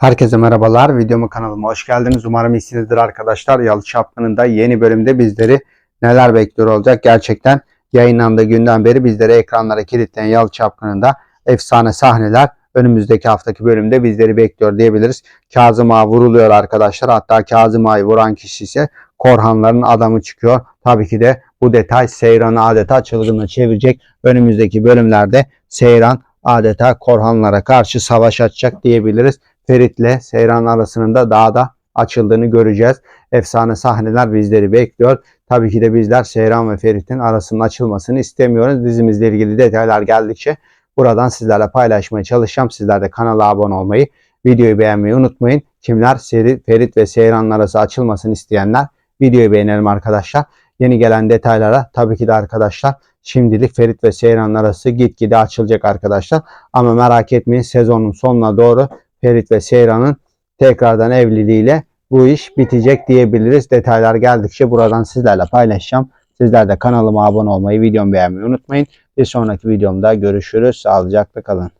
Herkese merhabalar. Videomu kanalıma hoş geldiniz. Umarım iyisinizdir arkadaşlar. Yalı Çapkın'ın da yeni bölümde bizleri neler bekliyor olacak. Gerçekten yayınlandığı günden beri bizleri ekranlara kilitleyen Yalı Çapkın'ın da efsane sahneler önümüzdeki haftaki bölümde bizleri bekliyor diyebiliriz. Kazım Ağa vuruluyor arkadaşlar. Hatta Kazım Ağa'yı vuran kişi ise Korhanların adamı çıkıyor. Tabii ki de bu detay Seyran'ı adeta çılgına çevirecek. Önümüzdeki bölümlerde Seyran adeta Korhanlara karşı savaş açacak diyebiliriz. Ferit'le Seyran arasının da daha da açıldığını göreceğiz. Efsane sahneler bizleri bekliyor. Tabii ki de bizler Seyran ve Ferit'in arasının açılmasını istemiyoruz. Dizimizle ilgili detaylar geldikçe buradan sizlerle paylaşmaya çalışacağım. Sizler de kanala abone olmayı, videoyu beğenmeyi unutmayın. Kimler Ferit ve Seyran arası açılmasını isteyenler videoyu beğenelim arkadaşlar. Yeni gelen detaylara tabii ki de arkadaşlar şimdilik Ferit ve Seyran arası gitgide açılacak arkadaşlar. Ama merak etmeyin sezonun sonuna doğru Ferit ve Seyran'ın tekrardan evliliğiyle bu iş bitecek diyebiliriz. Detaylar geldikçe buradan sizlerle paylaşacağım. Sizler de kanalıma abone olmayı, videomu beğenmeyi unutmayın. Bir sonraki videomda görüşürüz. Sağlıcakla kalın.